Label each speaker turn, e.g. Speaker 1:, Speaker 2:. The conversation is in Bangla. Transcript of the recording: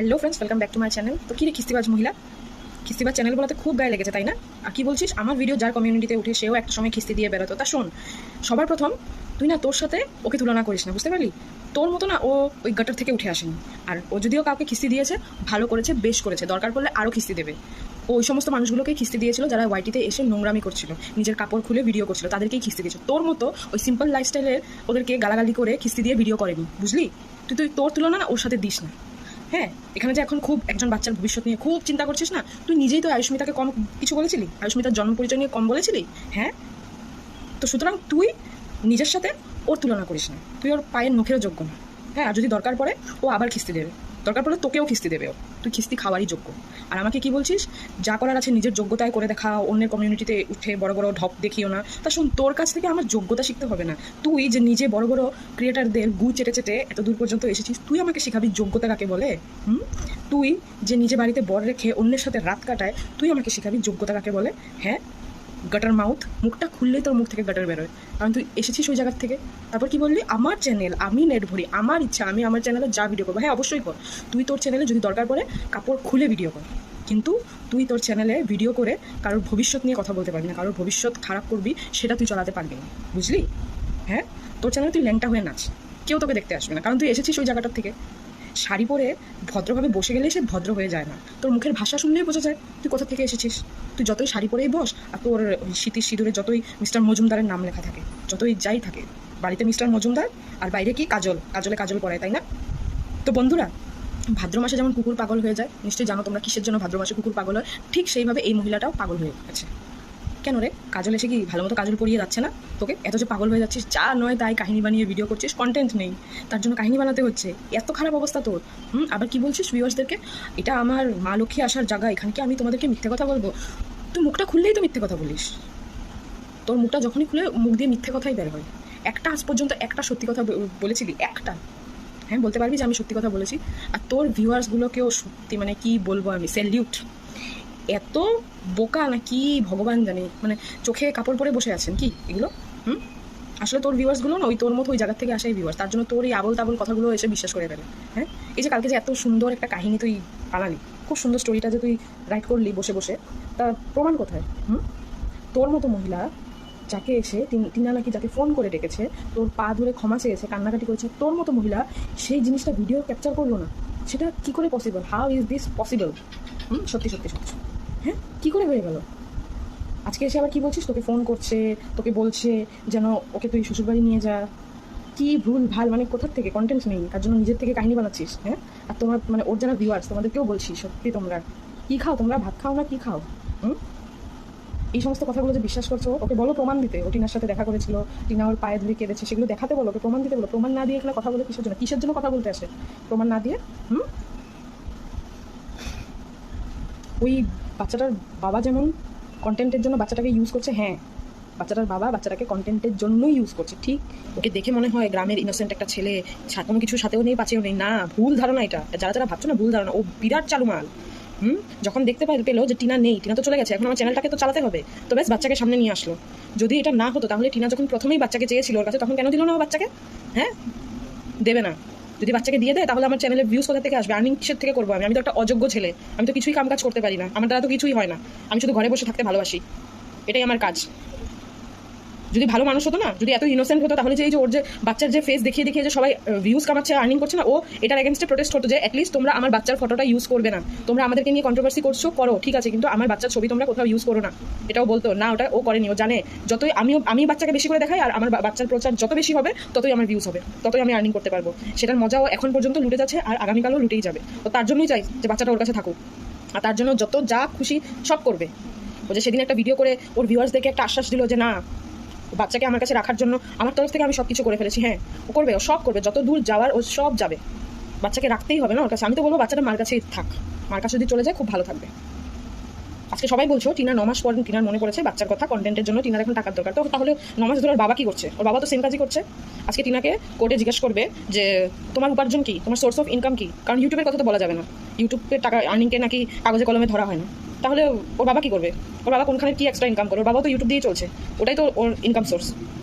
Speaker 1: Hello friends welcome back to my channel তো কি রে কিস্তিবাজ মহিলা? কিস্তিবাজ চ্যানেল বলাতে খুব গায়ে লেগেছে, তাই না? আর কি বলছিস? আমার ভিডিও যার কমিউনিটিতে উঠে সেও একটা সময় কিস্তি দিয়ে বেরোতো। তা শোন, সবার প্রথম তুই না তোর সাথে ওকে তুলনা করিস না, বুঝতে পারলি? তোর মতো না ও ওই গাটার থেকে উঠে আসেনি। আর ও যদিও কাউকে কিস্তি দিয়েছে, ভালো করেছে, বেশ করেছে, দরকার পড়লে আরও কিস্তি দেবে। ও ওই সমস্ত মানুষগুলোকেই কিস্তি দিয়েছিল যারা ওয়াইটিতে এসে নোংরামি করছিল, নিজের কাপড় খুলে ভিডিও করছিল, তাদেরকেই কিস্তি দিয়েছে। তোর মতো ওই সিম্পল লাইফস্টাইলে ওদেরকে গালাগালি করে কিস্তি দিয়ে ভিডিও করেনি, বুঝলি? তুই তুই তোর তুলনা না ওর সাথে দিস না। হ্যাঁ এখানে যে এখন খুব একজন বাচ্চার ভবিষ্যৎ নিয়ে খুব চিন্তা করছিস না? তুই নিজেই তো আয়ুষ্মিতাকে কম কিছু বলেছিলি? আয়ুষ্মিতার জন্ম পরিচয় নিয়ে কম বলেছিলি? হ্যাঁ? তো সুতরাং তুই নিজের সাথে ওর তুলনা করিস না। তুই ওর পায়ের নখেরও যোগ্য না। হ্যাঁ আর যদি দরকার পড়ে, ও আবার কিস্তি দেবে। দরকার পড়লে তোকেও কিস্তি দেবেও। তুই কিস্তি খাওয়ারই যোগ্য। আর আমাকে কি বলছিস? যা করার আছে নিজের যোগ্যতায় করে দেখা, অন্যের কমিউনিটিতে উঠে বড় বড় ঢপ দেখিও না। তা শোন, তোর কাছ থেকে আমার যোগ্যতা শিখতে হবে না। তুই যে নিজে বড় বড় ক্রিয়েটারদের গু চেটে চেটে এত দূর পর্যন্ত এসেছিস, তুই আমাকে শেখাবি যোগ্যতা কাকে বলে? হুম? তুই যে নিজে বাড়িতে বর রেখে অন্যের সাথে রাত কাটায়, তুই আমাকে শেখাবি যোগ্যতা কাকে বলে? হ্যাঁ? গাটার মাউথ মুখটা খুললেই তোর মুখ থেকে গাটার বেরোয়। কারণ তুই এসেছিস ওই জায়গার থেকে। তারপর কি বললি? আমার চ্যানেল আমি নেট ভরি, আমার ইচ্ছা, আমি আমার চ্যানেলে যা ভিডিও করব। হ্যাঁ অবশ্যই কর। তুই তোর চ্যানেলে যদি দরকার পড়ে, কাপড় খুলে ভিডিও কর। কিন্তু তুই তোর চ্যানেলে ভিডিও করে কারোর ভবিষ্যৎ নিয়ে কথা বলতে পারবি না। কারোর ভবিষ্যৎ খারাপ করবি, সেটা তুই চালাতে পারবি না। বুঝলি? হ্যাঁ? তোর চ্যানেলে তুই ল্যাংটা হয়ে নাচ। কেউ তোকে দেখতে আসবে না। কারণ তুই এসেছিস ওই জায়গাটার থেকে। শাড়ি পরে ভদ্রভাবে বসে গেলে সে ভদ্র হয়ে যায় না। তোর মুখের ভাষা শুনলেই বোঝা যায়, তুই কোথা থেকে এসেছিস? তুই যতই শাড়ি পরেই বস, আর তোর স্মৃতির সিঁদুরে যতই মিস্টার মজুমদারের নাম লেখা থাকে, যতই যাই থাকে, বাড়িতে মিস্টার মজুমদার আর বাইরে কি কাজল, কাজলে কাজল পরায় তাই না? তো বন্ধুরা, ভাদ্র মাসে যেমন কুকুর পাগল হয়ে যায়, নিশ্চয়ই জানো তোমরা কিসের জন্য ভাদ্র মাসে কুকুর পাগল হয়? ঠিক সেইভাবে এই মহিলাটাও পাগল হয়ে গেছে। কেন রে? কাজল এসে কি ভালো মতো কাজল পরিয়ে যাচ্ছে না? তোকে এত যে পাগল হয়ে যাচ্ছিস, যা নয় তাই কাহিনী বানিয়ে ভিডিও করছিস কন্টেন্ট নেই। তার জন্য কাহিনী বানাতে হচ্ছে। এত খারাপ অবস্থা তোর। হুম, আবার কি বলছিস ভিউয়ার্সদেরকে এটা আমার মা লক্ষ্মী আসার জায়গা, এখানে কি আমি তোমাদেরকে মিথ্যে কথা বলব? তুই মুখটা খুললেই তো মিথ্যে কথা বলিস। তোর মুখটা যখনই খুলে, মুখ দিয়ে মিথ্যে কথাই বের হয়। একটা আজ পর্যন্ত একটা সত্যি কথা বলেছিলি, একটা। হ্যাঁ বলতে পারবি যে আমি সত্যি কথা বলেছি? আর তোর ভিউয়ার্সগুলোকেও সত্যি মানে কি বলব আমি? স্যালিউট এত বোকা না কি ভগবান জানে? মানে চোখে কাপড় পরে বসে আছেন কি এগুলো? হুম? আসলে তোর ভিউয়ার্সগুলো না ওই তোর মতো ওই জায়গার থেকে আসাই ভিউয়ার্স তার জন্য তোর এই আবল তাবল কথাগুলো এসে বিশ্বাস করে ফেলে হ্যাঁ? এই যে কালকে যে এত সুন্দর একটা কাহিনী তুই বানালি, খুব সুন্দর স্টোরিটা যে তুই রাইট করলি বসে বসে তার প্রমাণ কোথায়? হুম? তোর মতো মহিলা যাকে এসে তিন- টিনা নাকি যাকে ফোন করে ডেকেছে, তোর পা ধরে ক্ষমা চেয়েছে, কান্নাকাটি করেছে, তোর মতো মহিলা সেই জিনিসটা ভিডিও ক্যাপচার করল না। সেটা কি করে possible how is this possible hmm? সত্যি সত্যি সত্যি। হ্যাঁ? কি করে হয়ে গেল? আজকে এসে আবার কি বলছিস? তোকে ফোন করছে, তোকে বলছে যেন ওকে তুই শ্বশুরবাড়ি নিয়ে যা। কি ভুল ভালো মানে কোথার থেকে? কন্টেন্ট নেই, তার জন্য নিজের থেকে কাহিনী বানাচ্ছিস হ্যাঁ? আর তোমার মানে ওর যারা ভিউয়ার্স তোমাদেরকেও বলছি সত্যি তোমরা। কি খাও তোমরা? ভাত খাও না কি খাও? হুম? এই সমস্ত কথাগুলো যে বিশ্বাস করছ, ওকে বলো প্রমাণ দিতে। ও টিনার সাথে দেখা করেছিল, টিনা ওর পায়ে ধরে কেঁদেছে, সেগুলো দেখাতে বলো, ওকে প্রমাণ দিতে বলো। প্রমাণ না দিয়ে এখানে কথা বলে কিসের জন্য? কিসের জন্য কথা বলতে আসে? প্রমাণ না দিয়ে? হুম? ওই বাচ্চাটার বাবা যেমন কন্টেন্টের জন্য বাচ্চাটাকে ইউজ করছে হ্যাঁ বাচ্চাটার বাবা বাচ্চাটাকে কন্টেন্টের জন্যই ইউজ করছে, ঠিক? ওকে দেখে মনে হয় গ্রামের ইনোসেন্ট একটা ছেলে কোনো কিছু সাথেও নেই পাচেও নেই। না, ভুল ধারণা এটা। যারা যারা ভাবছ না, ভুল ধারণা, ও বিরাট চালু মাল হুম? যখন দেখতে পাই পেল যে টিনা নেই, টিনা তো চলে গেছে, এখন আমার চ্যানেলটাকে তো চালাতে হবে। তো বেশ বাচ্চাকে সামনে নিয়ে আসলো। যদি এটা না হতো, তাহলে টিনা যখন প্রথমেই বাচ্চাকে চেয়েছিল ওর কাছে, তখন কেন দিল না ও বাচ্চাকে? হ্যাঁ? দেবে না। যদি বাচ্চাকে দিয়ে দেয়, তাহলে আমার চ্যানেলের ভিউজ কোথা থেকে আসবে? আর্নিং কিসের থেকে করব আমি? আমি তো একটা অযোগ্য ছেলে। আমি তো কিছুই কামকাজ করতে পারি না। আমার দ্বারা তো কিছুই হয় না। আমি শুধু ঘরে বসে থাকতে ভালোবাসি। এটাই আমার কাজ। যদি ভালো মানুষ হতো না, যদি এত ইনোসেন্ট হতো, তাহলে যে এই যে ওর যে বাচ্চার যে ফেস দেখিয়ে দেখিয়ে যে সবাই ভিউজ কামাচ্ছে আর্নিং করছে না, ও এটার এগেনস্টে প্রোটেস্ট হতো যে অ্যাটলিস্ট তোমরা আমার বাচ্চার ফটোটা ইউজ করবে না। তোমরা আমাদেরকে নিয়ে কন্ট্রোভার্সি করছ, করো, ঠিক আছে, কিন্তু আমার বাচ্চার ছবি তোমরা কোথাও ইউজ করো না। এটাও বলতো, না, ওটা ও করেনি, ও জানে। যতই আমিও আমি বাচ্চাকে বেশি করে দেখাই, আর আমার বাচ্চার প্রচার যত বেশি হবে, ততই আমার ভিউজ হবে, ততই আমি আর্নিং করতে পারব। সেটার মজাও এখন পর্যন্ত লুটে যাচ্ছে, আর আগামীকালও লুটেই যাবে। তো তার জন্যই চাই যে বাচ্চাটা ওর কাছে থাকুক। আর তার জন্য যত যা খুশি সব করবে। ও যে সেদিন একটা ভিডিও করে ওর ভিউয়ার্সদেরকে একটা আশ্বাস দিল যে, না বাচ্চাকে আমার কাছে রাখার জন্য আমার তরফ থেকে আমি সব কিছু করে ফেলেছি হ্যাঁ। ও করবে, ও সব করবে, যত দূর যাওয়ার ও সব যাবে। বাচ্চাকে রাখতেই হবে না ওর কাছে। আমি তো বলব বাচ্চাটা মার কাছেই থাক। মার কাছে যদি চলে যায়, খুব ভালো থাকবে। আজকে সবাই বলছো, টিনা নমাস পর টিনার মনে পড়েছে বাচ্চার কথা কন্টেন্টের জন্য টিনার এখন টাকার দরকার। তো তাহলে নমাস ধরে বাবা কি করছে? ওর বাবা তো সেম কাজই করছে। আজকে টিনাকে কোর্টে জিজ্ঞেস করবে যে, তোমার উপার্জন কি? তোমার সোর্স অফ ইনকাম কি? কারণ ইউটিউবের কথা তো বলা যাবে না। ইউটিউবের টাকা আর্নিংকে নাকি কাগজে কলমে ধরা হয় না। তাহলে ওর বাবা কি করবে? ওর বাবা কোনখানে কি এক্সট্রা ইনকাম করে? ওর বাবা তো ইউটিউব দিয়ে চলছে। ওটাই তো ওর ইনকাম সোর্স